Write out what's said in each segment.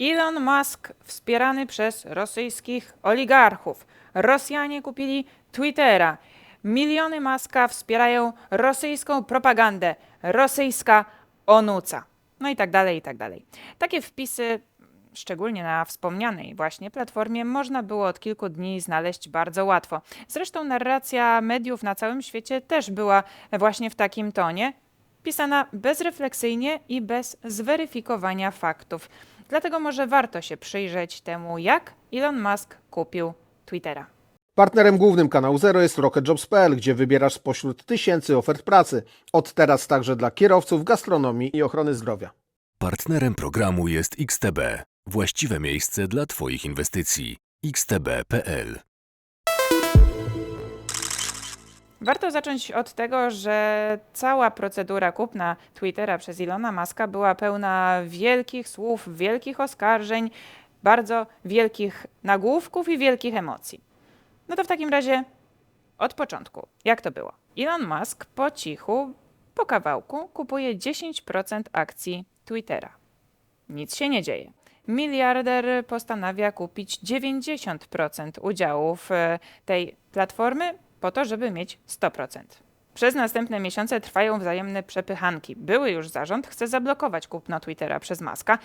Elon Musk wspierany przez rosyjskich oligarchów. Rosjanie kupili Twittera. Miliony Muska wspierają rosyjską propagandę. Rosyjska onuca. No i tak dalej, i tak dalej. Takie wpisy, szczególnie na wspomnianej właśnie platformie, można było od kilku dni znaleźć bardzo łatwo. Zresztą narracja mediów na całym świecie też była właśnie w takim tonie, pisana bezrefleksyjnie i bez zweryfikowania faktów. Dlatego może warto się przyjrzeć temu, jak Elon Musk kupił Twittera. Partnerem głównym kanału Zero jest RocketJobs.pl, gdzie wybierasz spośród tysięcy ofert pracy. Od teraz także dla kierowców, gastronomii i ochrony zdrowia. Partnerem programu jest XTB, właściwe miejsce dla Twoich inwestycji. xtb.pl Warto zacząć od tego, że cała procedura kupna Twittera przez Ilona Maska była pełna wielkich słów, wielkich oskarżeń, bardzo wielkich nagłówków i wielkich emocji. No to w takim razie od początku. Jak to było? Elon Musk po cichu, po kawałku kupuje 10% akcji Twittera. Nic się nie dzieje. Miliarder postanawia kupić 90% udziałów e, tej platformy po to, żeby mieć 100%. Przez następne miesiące trwają wzajemne przepychanki. Były już zarząd chce zablokować kupno Twittera przez Muska,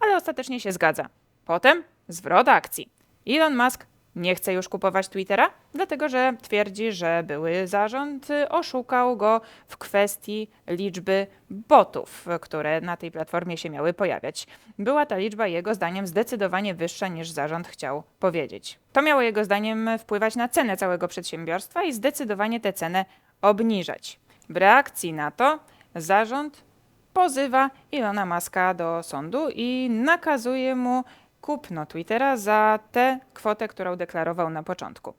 ale ostatecznie się zgadza. Potem zwrot akcji. Elon Musk nie chce już kupować Twittera, dlatego że twierdzi, że były zarząd oszukał go w kwestii liczby botów, które na tej platformie się miały pojawiać. Była ta liczba jego zdaniem zdecydowanie wyższa niż zarząd chciał powiedzieć. To miało jego zdaniem wpływać na cenę całego przedsiębiorstwa i zdecydowanie tę cenę obniżać. W reakcji na to zarząd pozywa Ilona Maska do sądu i nakazuje mu kupno Twittera za tę kwotę, którą deklarował na początku.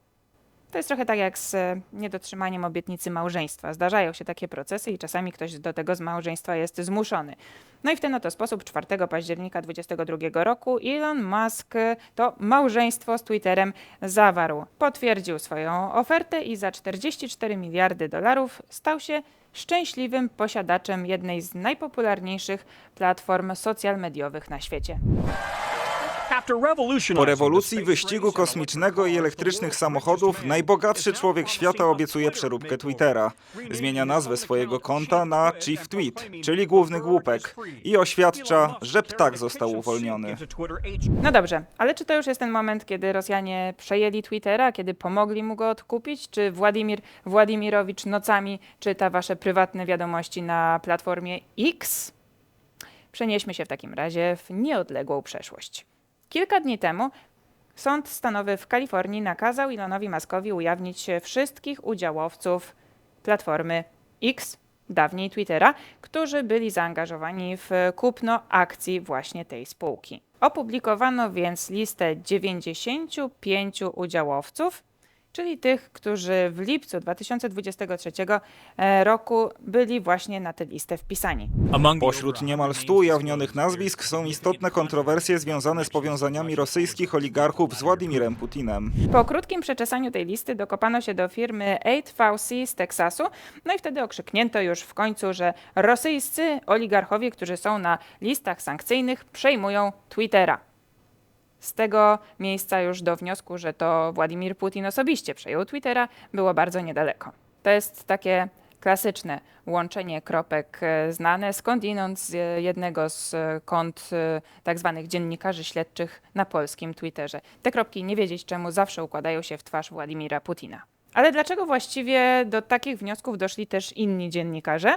To jest trochę tak jak z e, niedotrzymaniem obietnicy małżeństwa. Zdarzają się takie procesy i czasami ktoś do tego z małżeństwa jest zmuszony. No i w ten oto sposób 4 października 2022 roku Elon Musk to małżeństwo z Twitterem zawarł. Potwierdził swoją ofertę i za 44 miliardy dolarów stał się szczęśliwym posiadaczem jednej z najpopularniejszych platform social mediowych na świecie. Po rewolucji wyścigu kosmicznego i elektrycznych samochodów najbogatszy człowiek świata obiecuje przeróbkę Twittera. Zmienia nazwę swojego konta na Chief Tweet, czyli główny głupek i oświadcza, że ptak został uwolniony. No dobrze, ale czy to już jest ten moment, kiedy Rosjanie przejęli Twittera, kiedy pomogli mu go odkupić? Czy Władimir Władimirowicz nocami czyta wasze prywatne wiadomości na platformie X? Przenieśmy się w takim razie w nieodległą przeszłość. Kilka dni temu sąd stanowy w Kalifornii nakazał Elonowi Muskowi ujawnić wszystkich udziałowców platformy X, dawniej Twittera, którzy byli zaangażowani w kupno akcji właśnie tej spółki. Opublikowano więc listę 95 udziałowców, czyli tych, którzy w lipcu 2023 e, roku byli właśnie na tę listę wpisani. Pośród niemal stu ujawnionych nazwisk są istotne kontrowersje związane z powiązaniami rosyjskich oligarchów z Władimirem Putinem. Po krótkim przeczesaniu tej listy dokopano się do firmy 8VC z Teksasu, no i wtedy okrzyknięto już w końcu, że rosyjscy oligarchowie, którzy są na listach sankcyjnych, przejmują Twittera. Z tego miejsca już do wniosku, że to Władimir Putin osobiście przejął Twittera, było bardzo niedaleko. To jest takie klasyczne łączenie kropek e, znane skądinąd z jednego z kont e, tak zwanych dziennikarzy śledczych na polskim Twitterze. Te kropki nie wiedzieć czemu zawsze układają się w twarz Władimira Putina. Ale dlaczego właściwie do takich wniosków doszli też inni dziennikarze?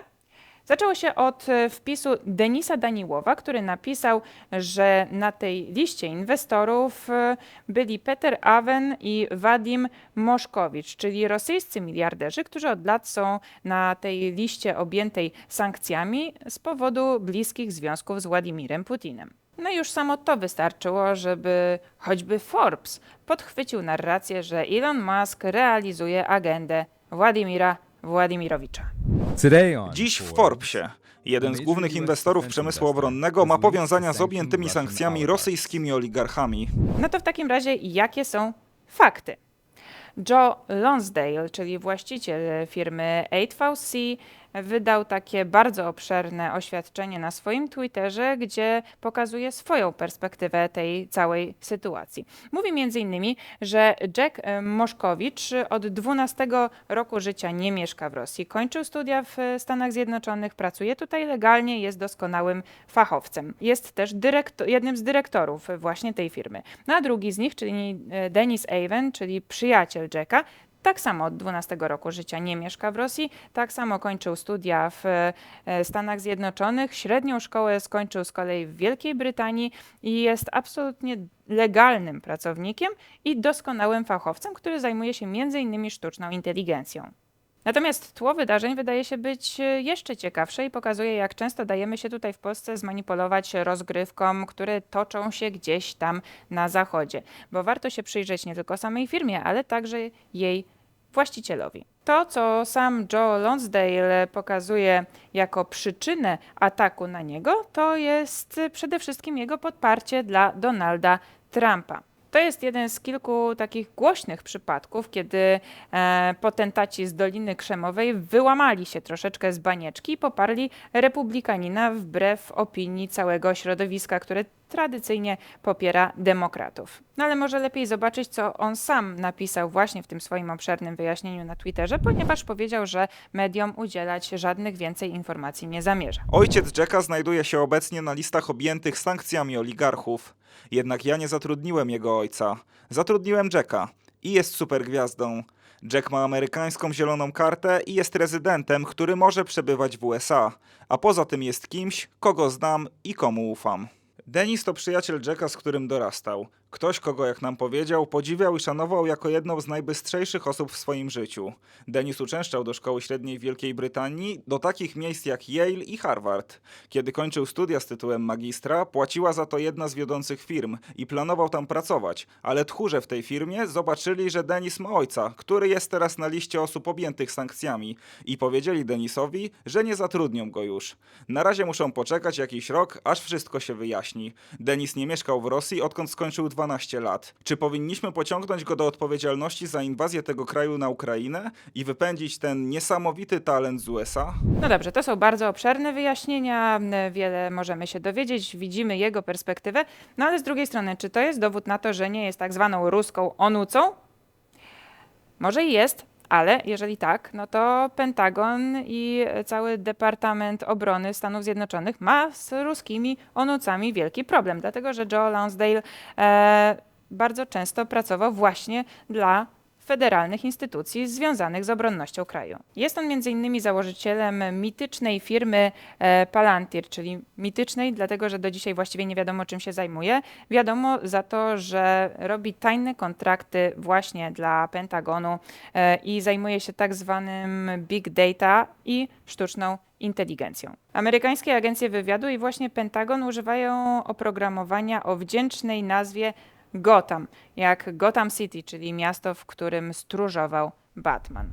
Zaczęło się od e, wpisu Denisa Daniłowa, który napisał, że na tej liście inwestorów e, byli Peter Awen i Wadim Moszkowicz, czyli rosyjscy miliarderzy, którzy od lat są na tej liście objętej sankcjami z powodu bliskich związków z Władimirem Putinem. No już samo to wystarczyło, żeby choćby Forbes podchwycił narrację, że Elon Musk realizuje agendę Władimira Władimirowicza. Dziś w Forbesie. Jeden z głównych inwestorów przemysłu obronnego ma powiązania z objętymi sankcjami rosyjskimi oligarchami. No to w takim razie jakie są fakty? Joe Lonsdale, czyli właściciel firmy 8VC, wydał takie bardzo obszerne oświadczenie na swoim Twitterze, gdzie pokazuje swoją perspektywę tej całej sytuacji. Mówi innymi, że Jack e, Moszkowicz od 12 roku życia nie mieszka w Rosji, kończył studia w e, Stanach Zjednoczonych, pracuje tutaj legalnie, jest doskonałym fachowcem. Jest też dyrekt- jednym z dyrektorów właśnie tej firmy. No a drugi z nich, czyli e, Denis Aven, czyli przyjaciel Jacka, tak samo od 12 roku życia nie mieszka w Rosji, tak samo kończył studia w e, Stanach Zjednoczonych, średnią szkołę skończył z kolei w Wielkiej Brytanii i jest absolutnie legalnym pracownikiem i doskonałym fachowcem, który zajmuje się innymi sztuczną inteligencją. Natomiast tło wydarzeń wydaje się być e, jeszcze ciekawsze i pokazuje, jak często dajemy się tutaj w Polsce zmanipulować rozgrywkom, które toczą się gdzieś tam na zachodzie. Bo warto się przyjrzeć nie tylko samej firmie, ale także jej właścicielowi. To, co sam Joe Lonsdale pokazuje jako przyczynę ataku na niego, to jest przede wszystkim jego podparcie dla Donalda Trumpa. To jest jeden z kilku takich głośnych przypadków, kiedy e, potentaci z Doliny Krzemowej wyłamali się troszeczkę z banieczki i poparli republikanina wbrew opinii całego środowiska, które tradycyjnie popiera demokratów. No ale może lepiej zobaczyć, co on sam napisał właśnie w tym swoim obszernym wyjaśnieniu na Twitterze, ponieważ powiedział, że mediom udzielać żadnych więcej informacji nie zamierza. Ojciec Jacka znajduje się obecnie na listach objętych sankcjami oligarchów. Jednak ja nie zatrudniłem jego ojca. Zatrudniłem Jacka i jest supergwiazdą. Jack ma amerykańską zieloną kartę i jest rezydentem, który może przebywać w USA. A poza tym jest kimś, kogo znam i komu ufam. Denis to przyjaciel Jacka, z którym dorastał. Ktoś, kogo, jak nam powiedział, podziwiał i szanował jako jedną z najbystrzejszych osób w swoim życiu. Denis uczęszczał do szkoły średniej w Wielkiej Brytanii, do takich miejsc jak Yale i Harvard. Kiedy kończył studia z tytułem magistra, płaciła za to jedna z wiodących firm i planował tam pracować, ale tchórze w tej firmie zobaczyli, że Denis ma ojca, który jest teraz na liście osób objętych sankcjami i powiedzieli Denisowi, że nie zatrudnią go już. Na razie muszą poczekać jakiś rok, aż wszystko się wyjaśni. Denis nie mieszkał w Rosji, odkąd skończył 12 lat. Czy powinniśmy pociągnąć go do odpowiedzialności za inwazję tego kraju na Ukrainę i wypędzić ten niesamowity talent z USA? No dobrze, to są bardzo obszerne wyjaśnienia, wiele możemy się dowiedzieć, widzimy jego perspektywę, no ale z drugiej strony, czy to jest dowód na to, że nie jest tak zwaną ruską onucą? Może i jest, ale jeżeli tak, no to Pentagon i cały Departament Obrony Stanów Zjednoczonych ma z ruskimi onucami wielki problem, dlatego że Joe Lansdale e, bardzo często pracował właśnie dla federalnych instytucji związanych z obronnością kraju. Jest on m.in. założycielem mitycznej firmy e, Palantir, czyli mitycznej, dlatego że do dzisiaj właściwie nie wiadomo czym się zajmuje. Wiadomo za to, że robi tajne kontrakty właśnie dla Pentagonu e, i zajmuje się tak zwanym big data i sztuczną inteligencją. Amerykańskie agencje wywiadu i właśnie Pentagon używają oprogramowania o wdzięcznej nazwie Gotham, jak Gotham City, czyli miasto, w którym stróżował Batman.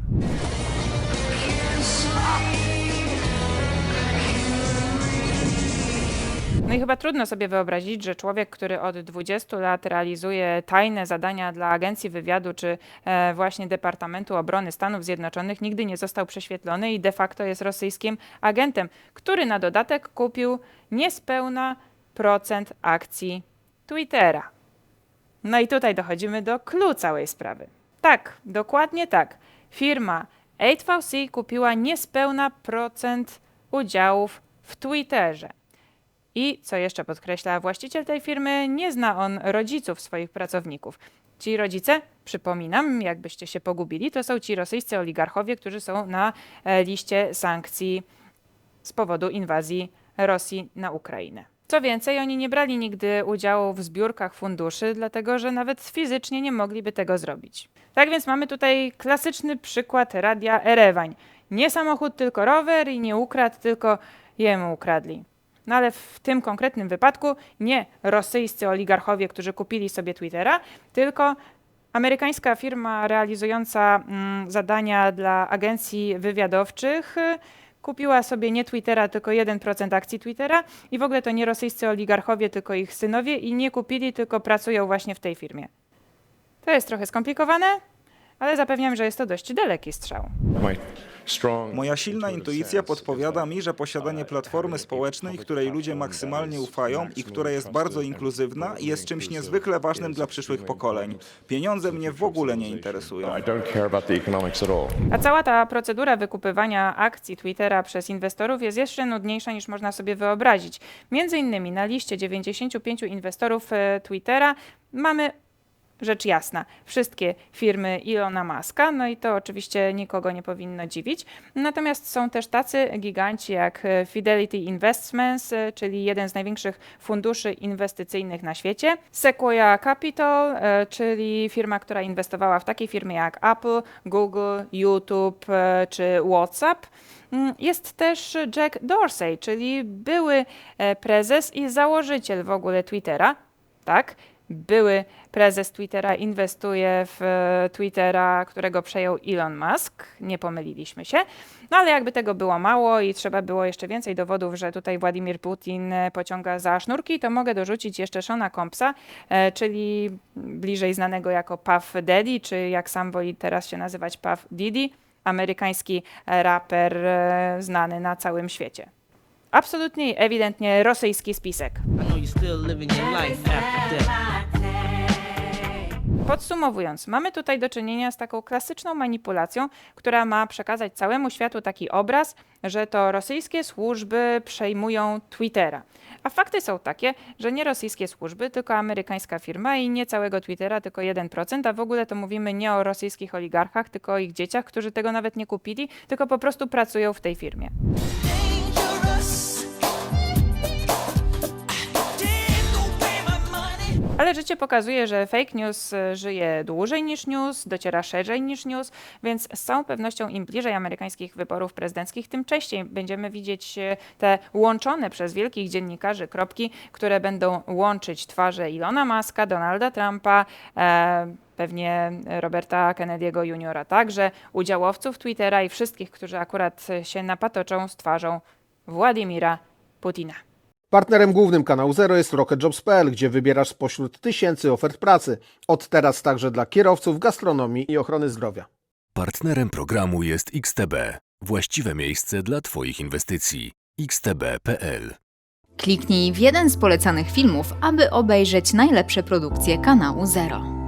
No i chyba trudno sobie wyobrazić, że człowiek, który od 20 lat realizuje tajne zadania dla Agencji Wywiadu czy e, właśnie Departamentu Obrony Stanów Zjednoczonych, nigdy nie został prześwietlony i de facto jest rosyjskim agentem, który na dodatek kupił niespełna procent akcji Twittera. No i tutaj dochodzimy do clue całej sprawy. Tak, dokładnie tak. Firma 8VC kupiła niespełna procent udziałów w Twitterze. I co jeszcze podkreśla właściciel tej firmy, nie zna on rodziców swoich pracowników. Ci rodzice, przypominam, jakbyście się pogubili, to są ci rosyjscy oligarchowie, którzy są na e, liście sankcji z powodu inwazji Rosji na Ukrainę. Co więcej, oni nie brali nigdy udziału w zbiórkach funduszy, dlatego że nawet fizycznie nie mogliby tego zrobić. Tak więc mamy tutaj klasyczny przykład radia Erewań. Nie samochód, tylko rower i nie ukradł, tylko jemu ukradli. No ale w tym konkretnym wypadku nie rosyjscy oligarchowie, którzy kupili sobie Twittera, tylko amerykańska firma realizująca mm, zadania dla agencji wywiadowczych kupiła sobie nie Twittera, tylko 1% akcji Twittera i w ogóle to nie rosyjscy oligarchowie, tylko ich synowie i nie kupili, tylko pracują właśnie w tej firmie. To jest trochę skomplikowane, ale zapewniam, że jest to dość daleki strzał. Moja silna intuicja podpowiada mi, że posiadanie platformy społecznej, której ludzie maksymalnie ufają i która jest bardzo inkluzywna, jest czymś niezwykle ważnym dla przyszłych pokoleń. Pieniądze mnie w ogóle nie interesują. All. A cała ta procedura wykupywania akcji Twittera przez inwestorów jest jeszcze nudniejsza niż można sobie wyobrazić. Między innymi na liście 95 inwestorów e, Twittera mamy rzecz jasna, wszystkie firmy Ilona Maska, no i to oczywiście nikogo nie powinno dziwić. Natomiast są też tacy giganci jak e, Fidelity Investments, e, czyli jeden z największych funduszy inwestycyjnych na świecie, Sequoia Capital, e, czyli firma, która inwestowała w takie firmy jak Apple, Google, YouTube czy WhatsApp. Mm, Jest też Jack Dorsey, czyli były prezes i założyciel w ogóle Twittera, tak? Były prezes Twittera inwestuje w e, Twittera, którego przejął Elon Musk. Nie pomyliliśmy się. No ale jakby tego było mało i trzeba było jeszcze więcej dowodów, że tutaj Władimir Putin e, pociąga za sznurki, to mogę dorzucić jeszcze Shona Compsa, e, czyli bliżej znanego jako Puff Daddy, czy jak sam woli teraz się nazywać Puff Diddy, amerykański raper znany na całym świecie. Absolutnie i ewidentnie rosyjski spisek. Podsumowując, mamy tutaj do czynienia z taką klasyczną manipulacją, która ma przekazać całemu światu taki obraz, że to rosyjskie służby przejmują Twittera. A fakty są takie, że nie rosyjskie służby, tylko amerykańska firma i nie całego Twittera, tylko 1%, a w ogóle to mówimy nie o rosyjskich oligarchach, tylko o ich dzieciach, którzy tego nawet nie kupili, tylko po prostu pracują w tej firmie. Ale życie pokazuje, że fake news y, żyje dłużej niż news, dociera szerzej niż news, więc z całą pewnością im bliżej amerykańskich wyborów prezydenckich, tym częściej będziemy widzieć y, te łączone przez wielkich dziennikarzy kropki, które będą łączyć twarze Ilona Muska, Donalda Trumpa, e, pewnie Roberta Kennedy'ego Juniora także, udziałowców Twittera i wszystkich, którzy akurat się napatoczą z twarzą Władimira Putina. Partnerem głównym kanału Zero jest RocketJobs.pl, gdzie wybierasz spośród tysięcy ofert pracy. Od teraz także dla kierowców, gastronomii i ochrony zdrowia. Partnerem programu jest XTB, właściwe miejsce dla Twoich inwestycji. xtb.pl Kliknij w jeden z polecanych filmów, aby obejrzeć najlepsze produkcje kanału Zero.